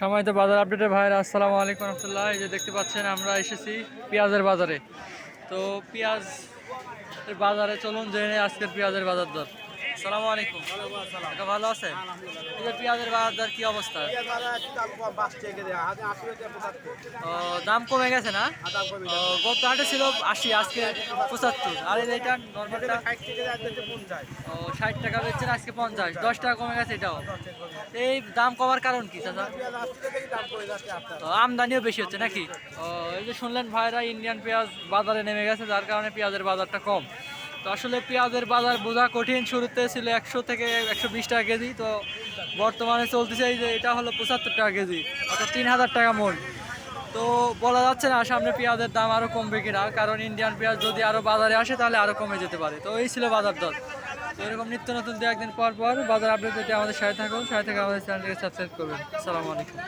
সময় তো বাজার আপডেটে ভাইয়ের, আসসালামু আলাইকুম রহমতুল্লাহ। এই যে দেখতে পাচ্ছেন, আমরা এসেছি পেঁয়াজের বাজারে। তো পেঁয়াজ বাজারে চলুন, জেনে আজকের পেঁয়াজের বাজার দর। আসসালামু আলাইকুম। কাকা ভালো আছে এই যে পেঁয়াজের বাজার কি অবস্থা? ও, দাম কমে গেছে না? ও, গত হাটে ছিল আশি আজকে পঁচাত্তর। আর এটা নর্মালটা ও ষাট টাকা বেচছেন আজকে পঞ্চাশ। দশ টাকা কমে গেছে এটাও। এই দাম কমার কারণ কি চাচা? আমদানিও বেশি হচ্ছে নাকি? ও এই যে শুনলেন ভাইরা ইন্ডিয়ান পেঁয়াজ বাজারে নেমে গেছে যার কারণে পেঁয়াজের বাজারটা কম। তো আসলে পেঁয়াজের বাজার বোঝা কঠিন। শুরুতে ছিল একশো থেকে একশো বিশ টাকা কেজি, তো বর্তমানে চলতেছে যে এটা হলো পঁচাত্তর টাকা কেজি, অর্থাৎ তিন হাজার টাকা মন তো বলা যাচ্ছে না, সামনে পেঁয়াজের দাম আরও কমবে কিনা, কারণ ইন্ডিয়ান পেঁয়াজ যদি আরও বাজারে আসে তাহলে আরও কমে যেতে পারে। তো এই ছিল বাজার দর। তো এরকম নিত্য নতুন দু একদিন পর পর বাজার আপডেট যদি আমাদের সাথে থাকুন, সাথে থেকে আমাদের চ্যানেলটিকে সাবস্ক্রাইব করবেন। আসসালামু আলাইকুম।